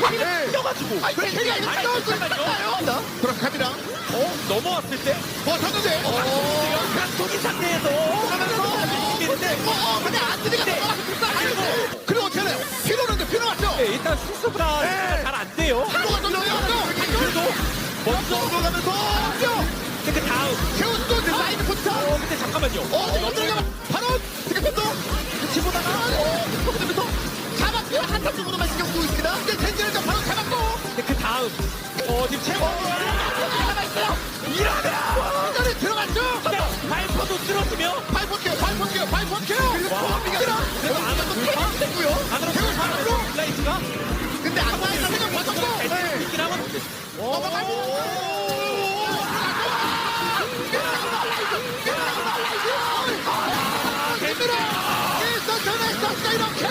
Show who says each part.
Speaker 1: 와중에 또 소리를
Speaker 2: 네.
Speaker 1: 뛰어가지고
Speaker 2: 아니, 왜 걔가 이렇게 나올 수
Speaker 1: 잠깐만요.
Speaker 2: 있나요? 들어갑니다.
Speaker 1: 어? 넘어왔을 때
Speaker 2: 버텼는데.
Speaker 1: 어, 각도기 상태에서
Speaker 2: 가면서.
Speaker 1: 있는데
Speaker 2: 어, 어, 근데 안 들이가
Speaker 1: 네.
Speaker 2: 넘어가서 그리고 어떻게 해요? 피로는데 피로 왔죠?
Speaker 1: 네, 일단 수습가
Speaker 2: 네.
Speaker 1: 잘안 돼요.
Speaker 2: 한국가 넘어갔어.
Speaker 1: 그래도 먼저
Speaker 2: 넘어가면서.
Speaker 1: 근데 다음
Speaker 2: 세우스도 이제 사이드 포차.
Speaker 1: 어 근데 잠깐만요.
Speaker 2: 어, 이거 들어가 바로 지금부터 치보다가 어,
Speaker 1: 어 지금 최고.
Speaker 2: 이러면 이전에 들어갔죠.
Speaker 1: 발포도 쓸었으며
Speaker 2: 발포 케어, 발포 케어, 발포 케어. 그리고 코어비가 들어.
Speaker 1: 그래도 안으로
Speaker 2: 여기서 또
Speaker 1: 들어가?
Speaker 2: 됐고요.
Speaker 1: 안으로
Speaker 2: 세우
Speaker 1: 들어가면
Speaker 2: 잡았고.
Speaker 1: 블라이트가
Speaker 2: 근데 안나이가 생각
Speaker 1: 있긴 하거든요.
Speaker 2: 넘어가고.